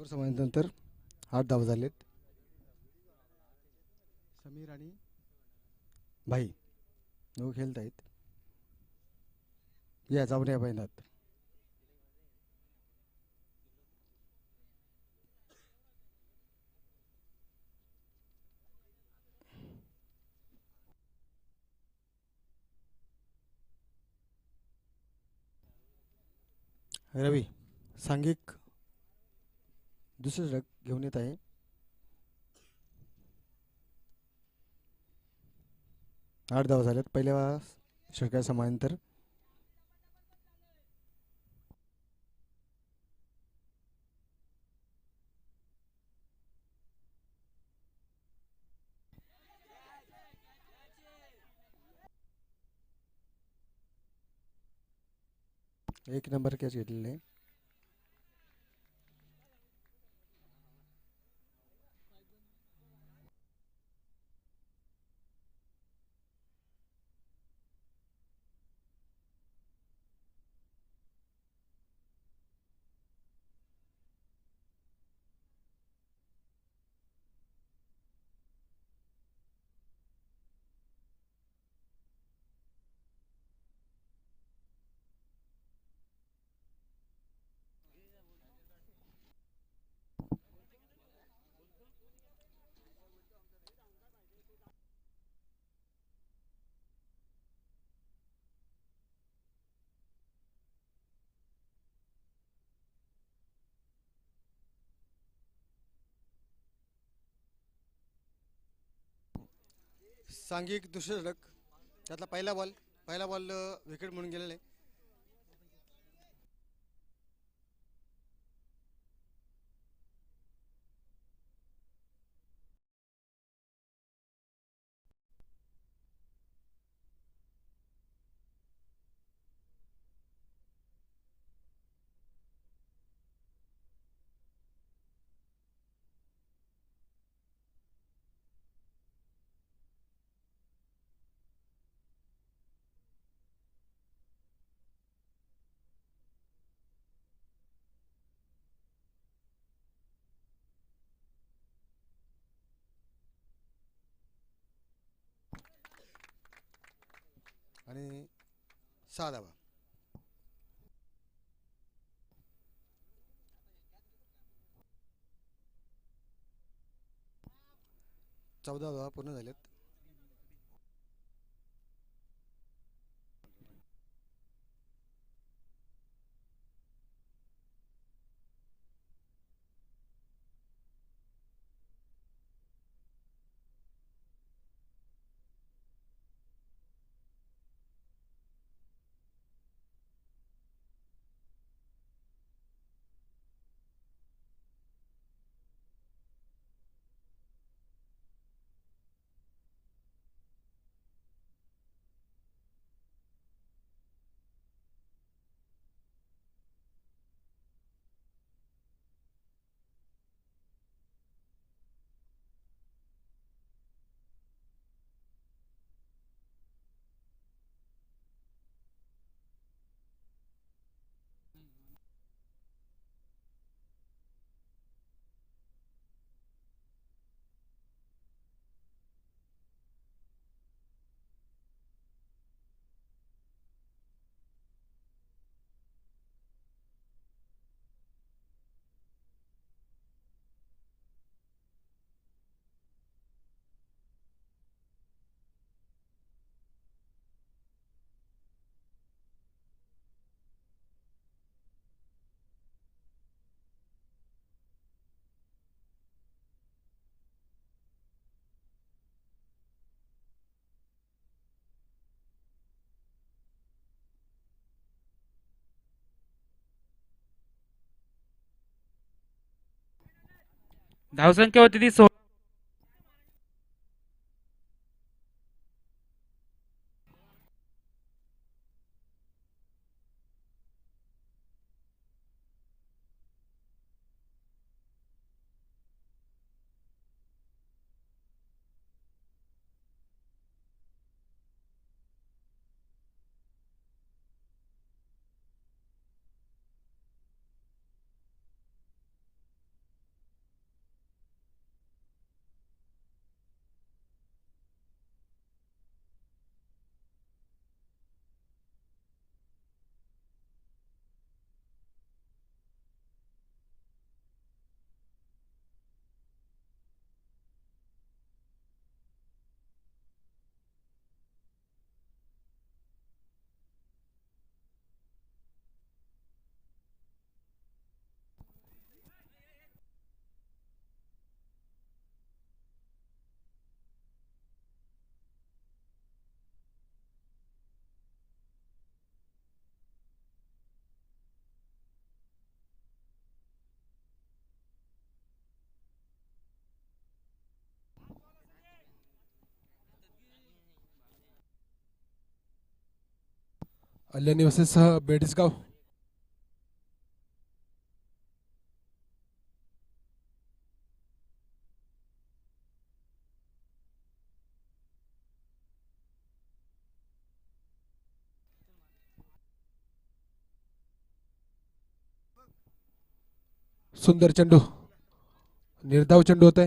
Over समाप्तीनंतर आठ धावा झालेत. समीर आणि भाई दोघं खेळत आहेत. या जाऊन या बैनात रवी सांघिक दुसरे षटक घेऊन येत आहे. आठ धावा झाल्यात. पहिल्या षटका समांतर. एक नंबर कॅच घेतलेले सांघिक दुसरे षटक त्यातला पहिला बॉल पहिला बॉल विकेट म्हणून गेलेला आहे. आणि सहा धावा चौदा धावा पूर्ण झाल्यात धावसंख्या होती ती सो अल्यानी वर्सेस बेडीसगाव सुंदर चेंडू. निर्धाव चेंडू होते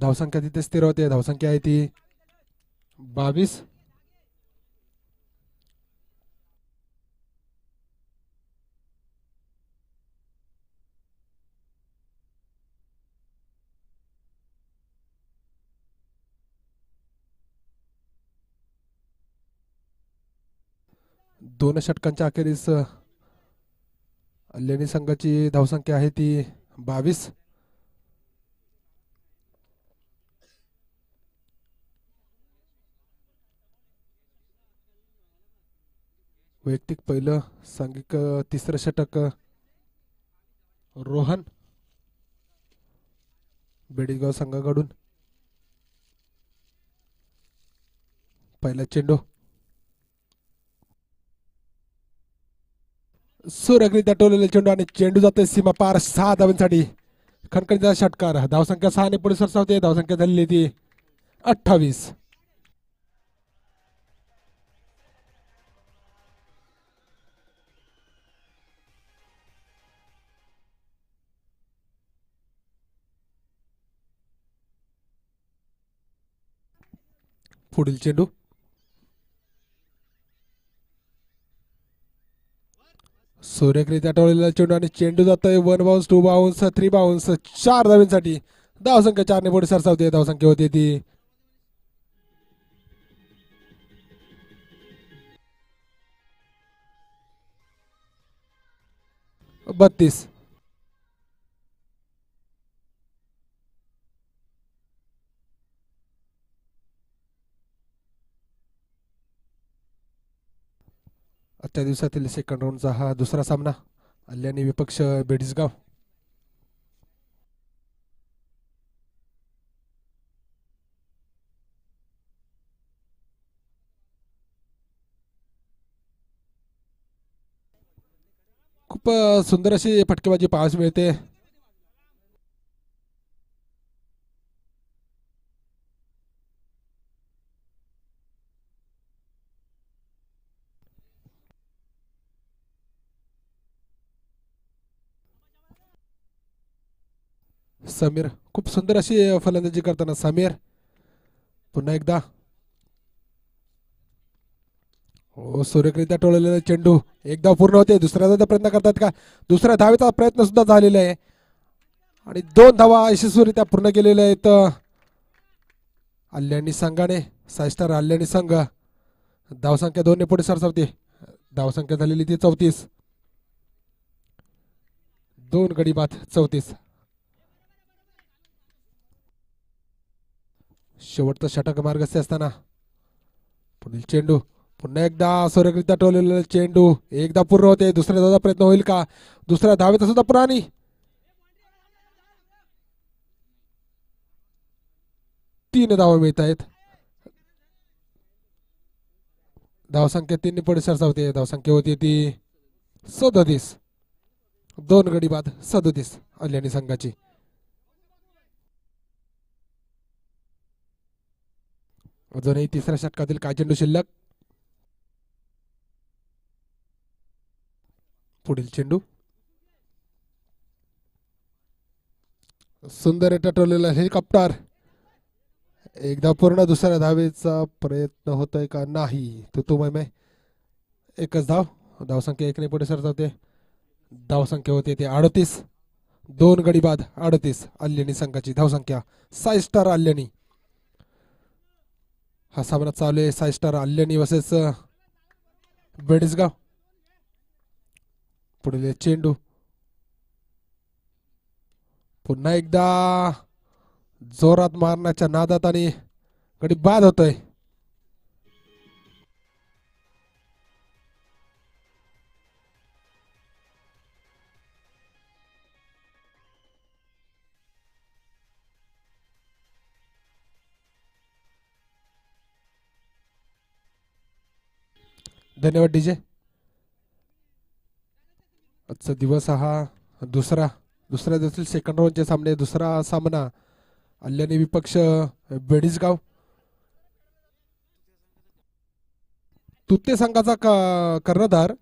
धावसंख्या तिथे स्थिर होते. धावसंख्या आहे ती बावीस. दोन षटकांच्या अखेरीस लेणी संघाची धावसंख्या आहे ती बावीस. वैयक्तिक पहिलं सांघिक तिसरं षटक रोहन. बेडीगाव संघाकडून. पहिला चेंडू. सुरगरीत्या टोलेले चेंडू आणि चेंडू जातोय सीमा पार सहा धावांसाठी खणखणीचा षटकार धावसंख्या सहाने पुढे सरसावते धावसंख्या झालेली ती अठ्ठावीस पुढील चेंडू सूर्यक्रित्या आठवलेला चेंडू आणि चेंडू जातोय. One bounce two bounce three bounce चार धाव्यांसाठी धावसंख्या चारने पुढे सरसावते. धावसंख्या होती ती. बत्तीस. आजच्या दिवसातील सेकंड राऊंडचा हा दुसरा सामना. अल्यानी विपक्ष बेडिसगाव. खूप सुंदर अशी फटकेबाजी पाहायला मिळते. समीर. खूप सुंदर अशी फलंदाजी करताना समीर. पुन्हा एकदा. हो सूर्यकरित्या टोळलेला चेंडू. एकदा पूर्ण होते. दुसऱ्या प्रयत्न करतात का? दुसऱ्या धावेचा प्रयत्न सुद्धा झालेला आहे. आणि दोन धावा यशस्वीरित्या पूर्ण केलेल्या आहेत अल्याणी संघाने. साय स्टार अल्याणी संघ धावसंख्या दोनने पुढे सरसावते. धावसंख्या झालेली ती चौतीस. दोन गडी बाद चौतीस. शेवटचा षटक मार्गस्थ असताना. पुढील चेंडू. पुन्हा एकदा सूर्यकरित्या टोलेला चेंडू. एकदा पूर्ण होते. दुसऱ्या धावचा प्रयत्न होईल का? दुसऱ्या धावेचा सुद्धा पुराणी. तीन धावा मिळत आहेत. धावसंख्या तीन पुढे सरसावते धावसंख्या होती ती सदोतीस. दोन गडी बाद सदोतीस अल्याणी संघाची. अजूनही तिसऱ्या षटकातील काय चेंडू शिल्लक. पुढील चेंडू. सुंदर टटवलेला हेलिकॉप्टर. एकदा पूर्ण दुसऱ्या धावेचा प्रयत्न होतोय का नाही? तो तो मै एकच धाव. धावसंख्या एकने पुढे सरसावते धावसंख्या होते ते अडतीस. दोन गडी बाद अडतीस. अल्यानी संघाची धावसंख्या साय स्टार अल्यानी हा सामना चालू आहे. साय स्टार अल्यानी वसेस बेडिसगाव. पुढील चेंडू. पुन्हा एकदा जोरात मारण्याच्या नादात आणि गडी बाद होतोय. धन्यवाद डीजे. आजचा दिवस हा दुसरा दुसऱ्या दिवशी सेकंड राऊंडचे सामने दुसरा सामना अल्याने विपक्ष बेडीसगाव. तुत्ते संघाचा कर्णधार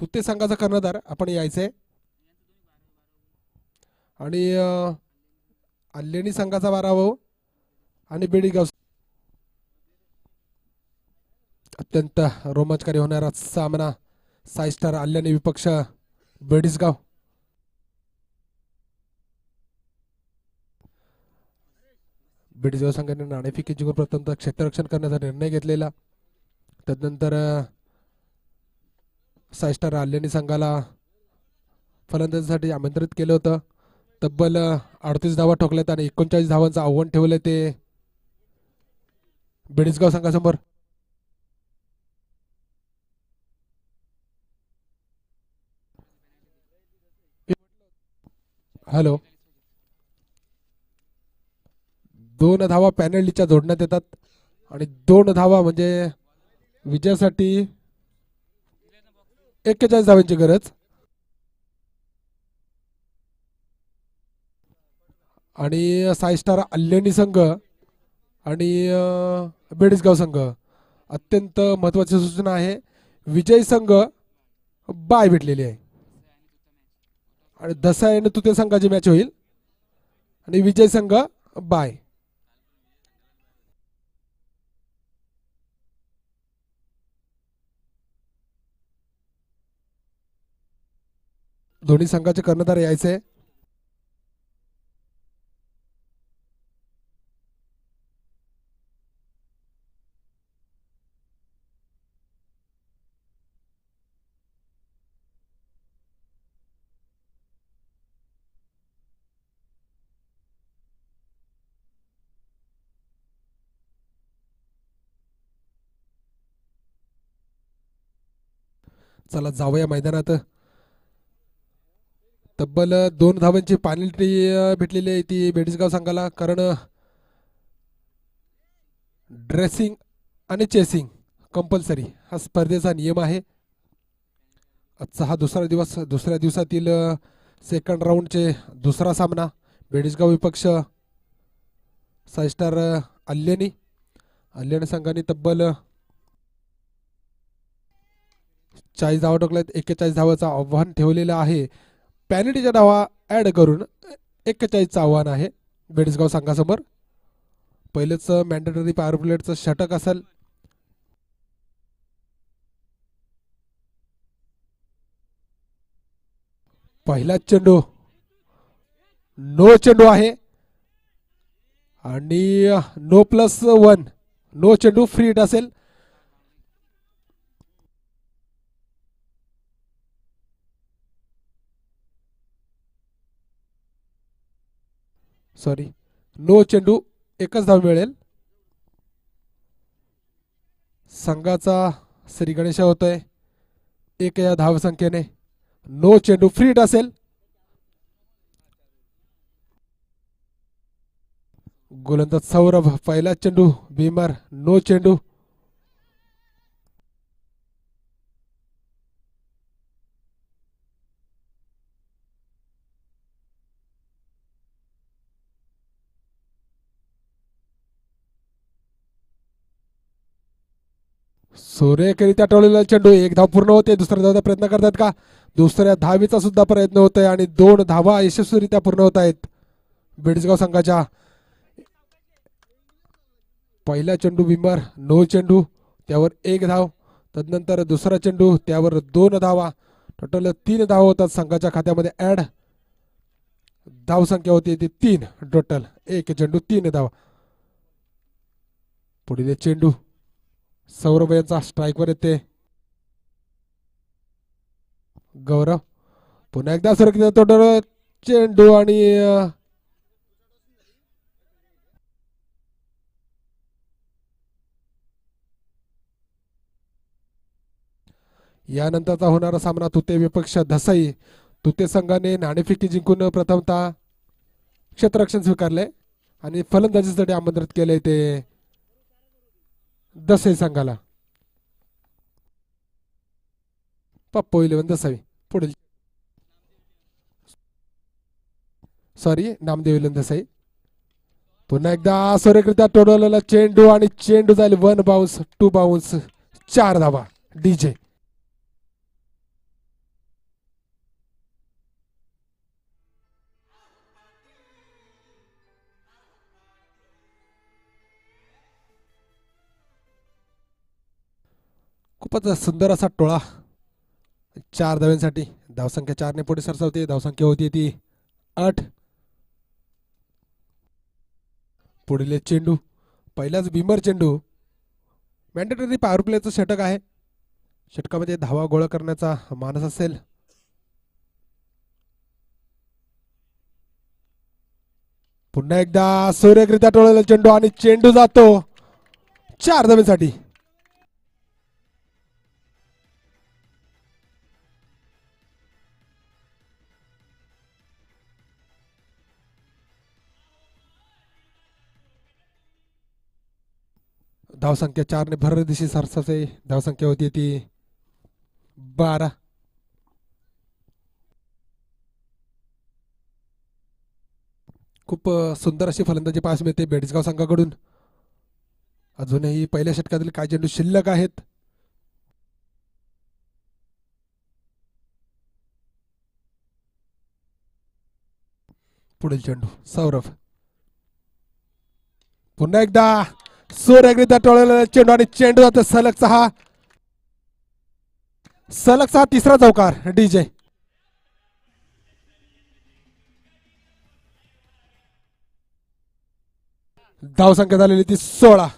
तुत्ते संघाचा कर्णधार. आपण यायचंय. आणि अल्लेणी संघाचा संघाचा बारावा आणि बेडीगाव अत्यंत रोमांचकारी होणारा सामना. साई स्टार अल्यानी विपक्ष बेडीसगाव बेडीसगाव संघाने नाणेफेकी जिंकून प्रथम क्षेत्ररक्षण करण्याचा निर्णय घेतलेला. तदनंतर सायस्टार साई स्टार संघाला फलंदाजीसाठी आमंत्रित केलं होतं. तब्बल अडतीस धावा ठोकल्यात आणि एकोणचाळीस धावांचं आव्हान ठेवलं ते बेडीसगाव संघासमोर. हॅलो. दोन धावा पॅनल्टीच्या जोडण्यात येतात आणि दोन धावा म्हणजे विजयासाठी एक्केचाळीस धावांची गरज. आणि साई स्टार अल्लेनी संघ आणि बेडीसगाव संघ. अत्यंत महत्त्वाची सूचना आहे. विजय संघ बाय भेटलेली आहे. आणि दसा आणि तुते संघाची मॅच होईल. आणि विजय संघ बाय. दोन्ही संघाचे कर्णधार यायचे. चला जाऊया मैदानात. तब्बल दोन धावांची पॅनल्टी भेटलेली आहे ती बेडीसगाव संघाला. कारण ड्रेसिंग आणि चेसिंग कंपल्सरी हा स्पर्धेचा नियम आहे. आजचा हा दुसरा दिवस दुसऱ्या दिवसातील सेकंड राऊंडचे दुसरा सामना बेडीसगाव विपक्ष साई स्टार अल्लेनी. अल्लेनी संघाने तब्बल चाळीस धावा टाकल्यात. एक्केचाळीस धावाचं आव्हान ठेवलेलं आहे. पॅनिटीचा डावा ॲड करून एक्केचाळीसचं आव्हान आहे. बेडसगाव संघासमोर. पहिलेच मॅन्डेटरी पॉवर प्लेटचं षटक असेल. पहिला चेंडू. नो चेंडू आहे. आणि नो प्लस वन नो चेंडू फ्री हिट असेल. सॉरी नो चेंडू एकच धाव मिळेल. संघाचा श्री गणेश होतोय. एक या धावसंख्येने नो चेंडू फ्री हिट असेल गोलंदाज सौरभ पहिला चेंडू बीमार नो चेंडू. सूर्यकरित्या टोळलेला चेंडू एक धाव पूर्ण होते दुसऱ्या धावचा प्रयत्न करतात का? दुसऱ्या धावीचा सुद्धा प्रयत्न होतोय आणि दोन धावा यशस्वीरित्या पूर्ण होत आहेत. बेडसगाव संघाच्या पहिला चेंडू बिंबर नो चेंडू त्यावर एक धाव तदनंतर दुसरा चेंडू त्यावर दोन धावा. टोटल तीन धावा होतात संघाच्या खात्यामध्ये. ऍड धाव संख्या होती ती तीन. टोटल एक चेंडू तीन धावा. पुढील चेंडू. सौरभ यांचा स्ट्राईकवर येते. गौरव पुन्हा एकदा सुरक्षित तोडर चेंडू आणि यानंतरचा होणारा सामना तुते विपक्ष धसाई. तुते संघाने नाणेफिकी जिंकून प्रथमतः क्षेत्ररक्षण स्वीकारले आणि फलंदाजीसाठी आमंत्रित केले ते. दसई संघाला पप्पो इलेवन दसावी. पुढील. सॉरी नामदेव इलेवन दसाई पुन्हा एकदा सूर्यकृत्या टोडवलेला चेंडू आणि चेंडू जाईल वन बाउन्स टू बाउन्स चार धावा. डीजे खूपच सुंदर असा टोळा. चार धाव्यांसाठी. धावसंख्या चारने पुढे सरसावते. धावसंख्या होती ती आठ. पुढील चेंडू. पहिलाच बिमर चेंडू. मॅन्डेटरी पॉवर प्लेचं षटक आहे. षटकामध्ये धावा गोळा करण्याचा मानस असेल. पुन्हा एकदा सूर्यकरित्या टोळलेला चेंडू आणि चेंडू जातो. चार धाव्यांसाठी. धावसंख्या चारने भर दिशी सरसाचे धावसंख्या होती ती बारा. खूप सुंदर अशी फलंदाजी पास मिळते बेडसगाव संघाकडून. अजूनही पहिल्या षटकातील काय चेंडू शिल्लक आहेत? पुढील चेंडू सौरभ. पुन्हा एकदा! सूर्यग्रित्या टोळलेला चेंडू आणि चेंडू जातो. सलग सहा. सलग सहा तिसरा चौकार. डीजे. धावसंख्या झालेली ती सोळा.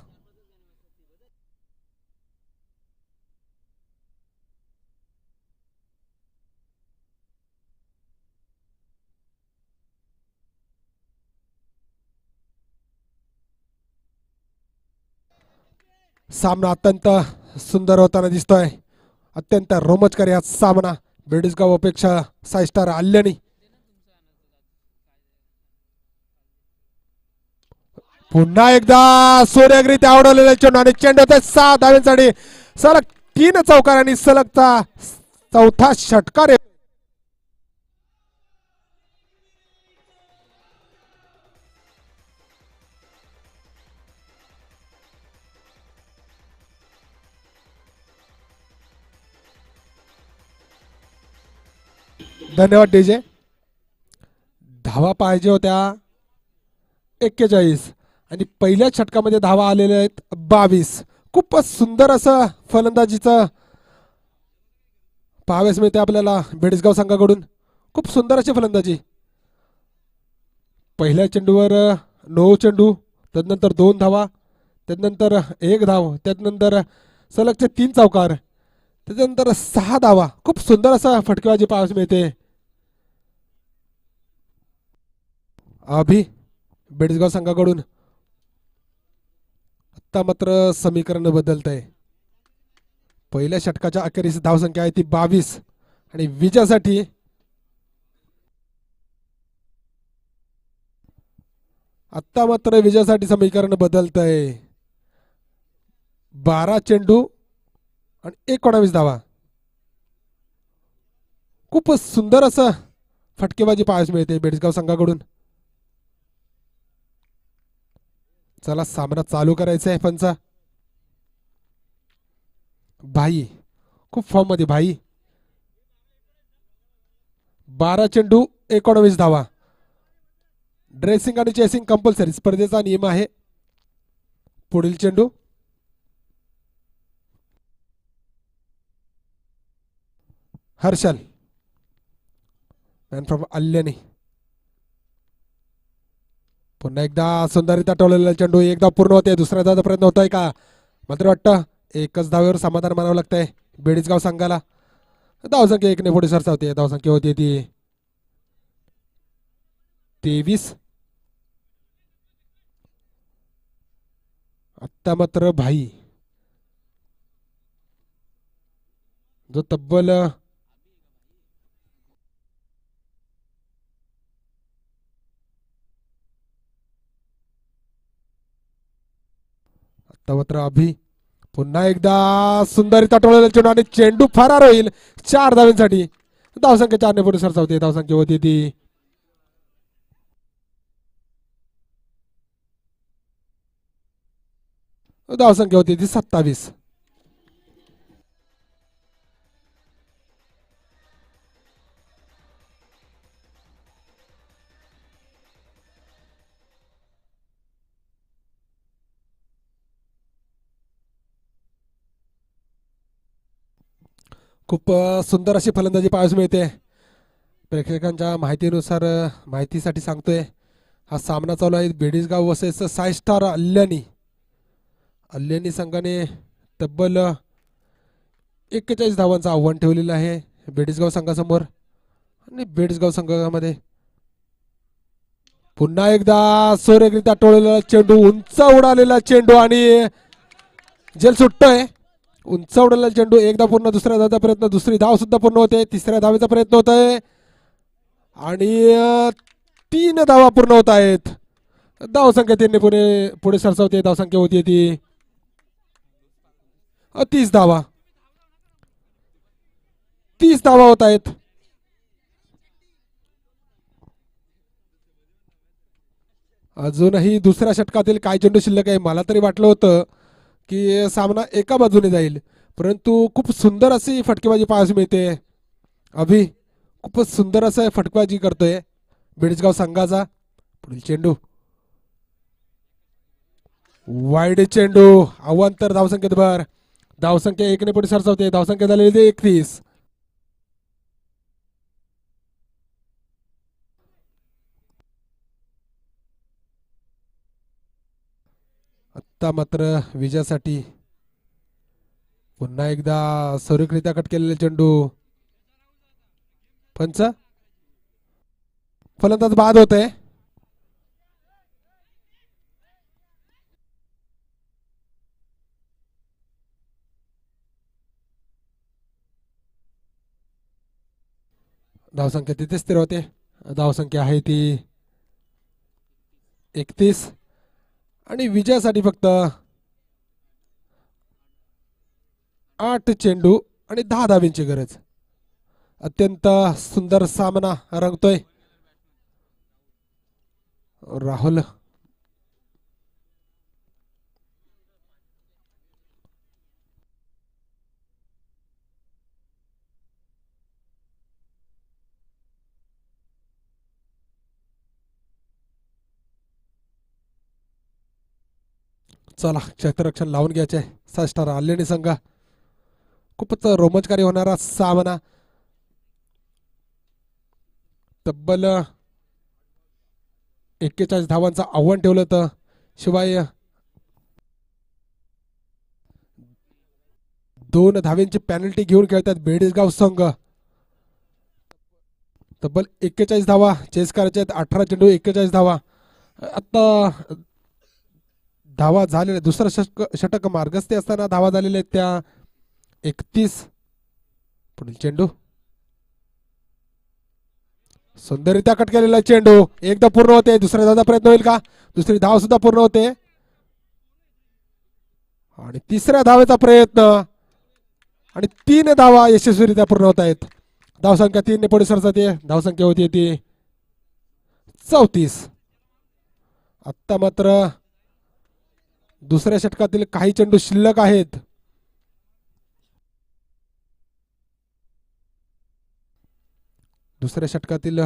सामना अत्यंत सुंदर होताना दिसतोय. अत्यंत रोमचकारी हा सामना. बेडसगाव अपेक्षा साई स्टार आल्याने. पुन्हा एकदा सूर्यग्रीत आवडलेले चेंडू आणि चेंडू होते सहा धाव्यांसाठी. सलग तीन चौकार आणि सलगचा चौथा षटकार धन्यवाद डीजे. धावा पाहिजे होत्या एक्केचाळीस. आणि पहिल्या षटकामध्ये धावा आलेल्या आहेत बावीस. खूपच सुंदर असं फलंदाजीचं पाहाव्यास मिळते आपल्याला बेडसगाव संघाकडून. खूप सुंदर अशी फलंदाजी. पहिल्या चेंडूवर नऊ चेंडू त्यानंतर दोन धावा त्यानंतर एक धाव त्यानंतर सलगचे तीन चौकार त्याच्यानंतर सहा धावा. खूप सुंदर असा फटकेबाजी पाहायला मिळते. अभि बेडसगाव संघाकडून आता मात्र समीकरण बदलत आहे पहिल्या षटकाच्या अखेरीस धावसंख्या आहे ती बावीस आणि विजयासाठी आत्ता मात्र विजयासाठी समीकरण बदलत आहे बारा चेंडू आणि एकोणावीस धावा. खूपच सुंदर असं फटकेबाजी पाहायला मिळते बेडसगाव संघाकडून. चला सामना चालू करायचा आहे पंचा. भाई खूप फॉर्ममध्ये भाई. बारा चेंडू एकोणवीस धावा. ड्रेसिंग आणि चेसिंग कंपल्सरी स्पर्धेचा नियम आहे. पुढील चेंडू. हर्षल. मॅन फ्रॉम अल्यनी पुन्हा एकदा सुंदरिता टवलेला चेंडू एकदा पूर्ण होते दुसऱ्या धावाचा प्रयत्न होतोय का? मात्र वाटतं एकच धावेवर समाधान मानावं लागतंय बेडीसगाव संघाला. धावसंख्या एकने पुढे सरसावते धावसंख्या होती ती. तेवीस. आत्ता मात्र भाई. जो तब्बल मात्र अभि. पुन्हा एकदा सुंदरी तटवलेला चेंडू आणि चेंडू फरार होईल चार धाव्यांसाठी धावसंख्या चारने पुढे सरसावते. धावसंख्या होती ती. धावसंख्या होती ती सत्तावीस. खूप सुंदर अशी फलंदाजी पाहायला मिळते. प्रेक्षकांच्या माहितीनुसार माहितीसाठी सांगतोय हा सामना चालू आहे बेडीसगाव वसेच साय स्टार अल्ल्यानी अल्ल्यानी संघाने तब्बल एक्केचाळीस धावांचं आव्हान ठेवलेलं आहे बेडीसगाव संघासमोर. आणि बेडीसगाव संघामध्ये पुन्हा एकदा सोरेकरित्या टोळलेला चेंडू उंच उडालेला चेंडू आणि जेल सुटतोय. उंच उडलेला चेंडू एकदा पूर्ण दुसऱ्या धावचा प्रयत्न दुसरी धाव सुद्धा पूर्ण होते. तिसऱ्या धावेचा प्रयत्न होत आहे. आणि तीन धावा पूर्ण होत आहेत. धावसंख्या त्यांनी पुढे पुढे सरसावते. धावसंख्या होती ती तीस धावा. तीस धावा होत आहेत. अजूनही दुसऱ्या षटकातील काय चेंडू शिल्लक आहे मला तरी वाटलं होतं. की सामना एका बाजूने जाईल. परंतु खूप सुंदर अशी फटकेबाजी पाहायला मिळते. अभि खूपच सुंदर असं फटकेबाजी करतोय. बेडसगाव संघाचा. पुढील चेंडू. वाईड चेंडू. अवांतर धावसंख्येत भर. धावसंख्या एकने पुढे सरसावते. धावसंख्या झालेली एकतीस. आत्ता मात्र विजयासाठी पुन्हा एकदा सौरिकरित्या कट केलेले चेंडू. पंच? फलंदाज बाद होत आहे धावसंख्या तिथे स्थिर होते. धावसंख्या आहे ती एकतीस. आणि विजयासाठी फक्त आठ चेंडू आणि दहा धावींची गरज. अत्यंत सुंदर सामना रंगतोय. राहुल चला क्षेत्ररक्षण लावून घ्यायचे. सहा स्टार आल्याने संघ. खूपच रोमांचकारी होणारा सामना. तब्बल एक्केचाळीस धावांचं आव्हान ठेवलं तर शिवाय दोन धाव्यांची पॅनल्टी घेऊन खेळतात बेडगाव संघ. तब्बल एक्केचाळीस धावा. चेस करायचे आहेत अठरा चेंडू एक्केचाळीस धावा. आता धावा झालेल्या दुसरं षटक षटक मार्गस्थे असताना धावा झालेल्या आहेत त्या एकतीस. पुढील चेंडू. सुंदररित्या कट केलेला चेंडू. एकदा पूर्ण होते दुसऱ्या धावचा प्रयत्न होईल का? दुसरी धाव सुद्धा पूर्ण होते. आणि तिसऱ्या धावेचा प्रयत्न. आणि तीन धावा यशस्वीरित्या पूर्ण होत आहेत. धावसंख्या तीन पुढे सरसाते धावसंख्या होती ती चौतीस. आत्ता मात्र दुसऱ्या षटकातील काही चेंडू शिल्लक आहेत. दुसऱ्या षटकातील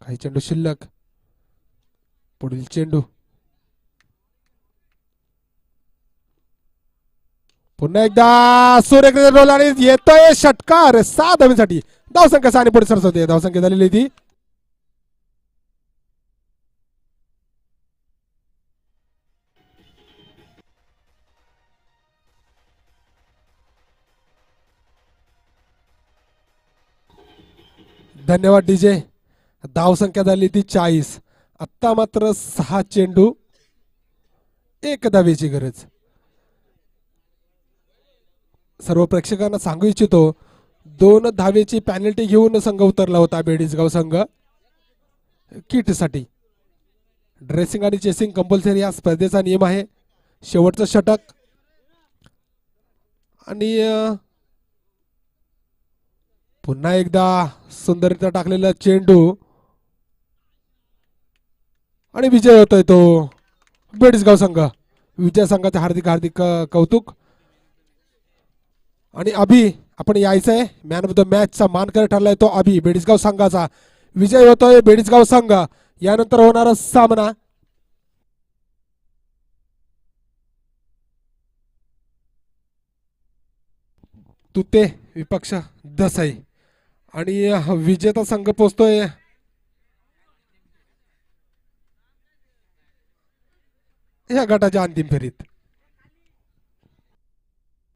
काही चेंडू शिल्लक. पुढील चेंडू. पुन्हा एकदा सूर्यकिरण रोल आणि येतोय षटकार सहा धावीसाठी धावसंख्या सहा आणि पुढे सरस्वती. धावसंख्या झालेली ती. धन्यवाद डीजे. धावसंख्या झाली ती चाळीस. आत्ता मात्र सहा चेंडू एक धावेची गरज. सर्व प्रेक्षकांना सांगू इच्छितो दोन धावेची पॅनल्टी घेऊन संघ उतरला होता बेडीसगाव संघ. किटसाठी. ड्रेसिंग आणि चेसिंग कंपल्सरी या स्पर्धेचा नियम आहे. शेवटचं षटक. आणि पुन्हा एकदा सुंदररित्या टाकलेला चेंडू. आणि विजय होतोय तो. बेडसगाव संघ. विजय संघाचं हार्दिक हार्दिक कौतुक. आणि अभि आपण यायचंय. मॅन ऑफ द मॅचचा मानकर ठरलाय तो अभि बेडसगाव संघाचा. विजय होतोय बेडसगाव संघ. यानंतर होणारा सामना. तुते विपक्ष दसाई. आणि विजेता संघ पोचतोय. या गटाच्या अंतिम फेरीत.